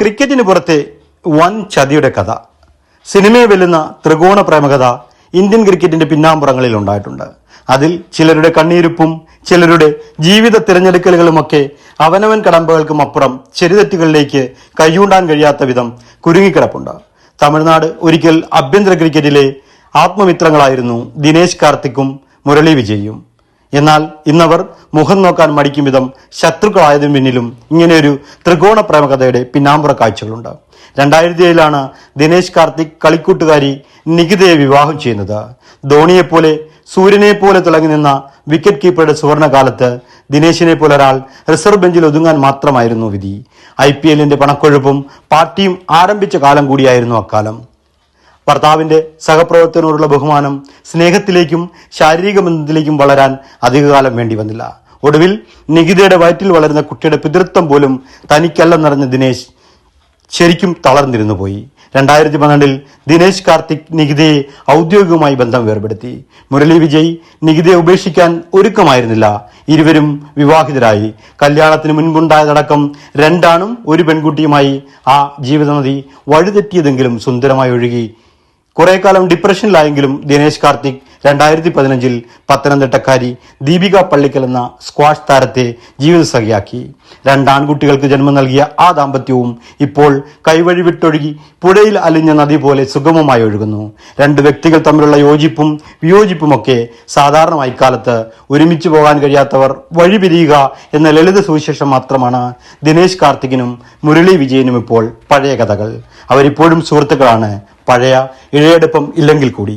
ക്രിക്കറ്റിന് പുറത്തെ വൻ ചതിയുടെ കഥ. സിനിമയെ വെല്ലുന്ന ത്രികോണ പ്രേമകഥ ഇന്ത്യൻ ക്രിക്കറ്റിന്റെ പിന്നാമ്പുറങ്ങളിൽ ഉണ്ടായിട്ടുണ്ട്. അതിൽ ചിലരുടെ കണ്ണീരുപ്പും ചിലരുടെ ജീവിത തിരഞ്ഞെടുക്കലുകളുമൊക്കെ അവനവൻ കടമ്പകൾക്കും അപ്പുറം ചെറുതെറ്റുകളിലേക്ക് കൈയൂണ്ടാൻ കഴിയാത്ത വിധം കുരുങ്ങിക്കിടപ്പുണ്ട്. തമിഴ്നാട് ഒരിക്കൽ ആഭ്യന്തര ക്രിക്കറ്റിലെ ആത്മമിത്രങ്ങളായിരുന്നു ദിനേശ് കാർത്തിക്കും മുരളി വിജയും. എന്നാൽ ഇന്നവർ മുഖം നോക്കാൻ മടിക്കും വിധം ശത്രുക്കളായതിനു പിന്നിലും ഇങ്ങനെയൊരു ത്രികോണ പ്രേമകഥയുടെ പിന്നാമ്പുറ കാഴ്ചകളുണ്ട്. രണ്ടായിരത്തി ഏഴിലാണ് ദിനേശ് കാർത്തിക് കളിക്കൂട്ടുകാരി നികിതയെ വിവാഹം ചെയ്യുന്നത്. ധോണിയെപ്പോലെ സൂര്യനെ പോലെ തിളങ്ങി നിന്ന വിക്കറ്റ് കീപ്പറുടെ സുവർണകാലത്ത് ദിനേശിനെ പോലെ ഒരാൾ റിസർവ് ബെഞ്ചിൽ ഒതുങ്ങാൻ മാത്രമായിരുന്നു വിധി. ഐ പി എല്ലിന്റെ പണക്കൊഴുപ്പും പാർട്ടിയും ആരംഭിച്ച കാലം കൂടിയായിരുന്നു അക്കാലം. ഭർത്താവിന്റെ സഹപ്രവർത്തകനോടുള്ള ബഹുമാനം സ്നേഹത്തിലേക്കും ശാരീരിക ബന്ധത്തിലേക്കും വളരാൻ അധികകാലം വേണ്ടി വന്നില്ല. ഒടുവിൽ നികിതയുടെ വയറ്റിൽ വളരുന്ന കുട്ടിയുടെ പിതൃത്വം പോലും തനിക്കല്ലെന്നറിഞ്ഞ ദിനേശ് ശരിക്കും തളർന്നിരുന്നു പോയി. രണ്ടായിരത്തി പന്ത്രണ്ടിൽ ദിനേശ് കാർത്തിക് നികിതയെ ഔദ്യോഗികമായി ബന്ധം വേർപെടുത്തി. മുരളി വിജയ് നികിതയെ ഉപേക്ഷിക്കാൻ ഒരുക്കമായിരുന്നില്ല. ഇരുവരും വിവാഹിതരായി. കല്യാണത്തിന് മുൻപുണ്ടായതടക്കം രണ്ടാണും ഒരു പെൺകുട്ടിയുമായി ആ ജീവിതനദി വഴിതെറ്റിയതെങ്കിലും സുന്ദരമായി ഒഴുകി കുറെ കാലം ഡിപ്രഷനിലായെങ്കിലും ദിനേശ് കാർത്തിക് രണ്ടായിരത്തി പതിനഞ്ചിൽ പത്തനംതിട്ടക്കാരി ദീപിക പള്ളിക്കൽ എന്ന സ്ക്വാഷ് താരത്തെ ജീവിതസഖിയാക്കി. രണ്ടാൺകുട്ടികൾക്ക് ജന്മം നൽകിയ ആ ദാമ്പത്യവും ഇപ്പോൾ കൈവഴി വിട്ടൊഴുകി പുഴയിൽ അലിഞ്ഞ നദി പോലെ സുഗമമായി ഒഴുകുന്നു. രണ്ട് വ്യക്തികൾ തമ്മിലുള്ള യോജിപ്പും വിയോജിപ്പുമൊക്കെ സാധാരണമായി കാലത്ത് ഒരുമിച്ച് പോകാൻ കഴിയാത്തവർ വഴി പിരിയുക എന്ന ലളിത സുവിശേഷം മാത്രമാണ് ദിനേശ് കാർത്തികിനും മുരളി വിജയനും ഇപ്പോൾ പഴയ കഥകൾ. അവരിപ്പോഴും സുഹൃത്തുക്കളാണ് പഴയ ഇഴയെടുപ്പം ഇല്ലെങ്കിൽ കൂടി.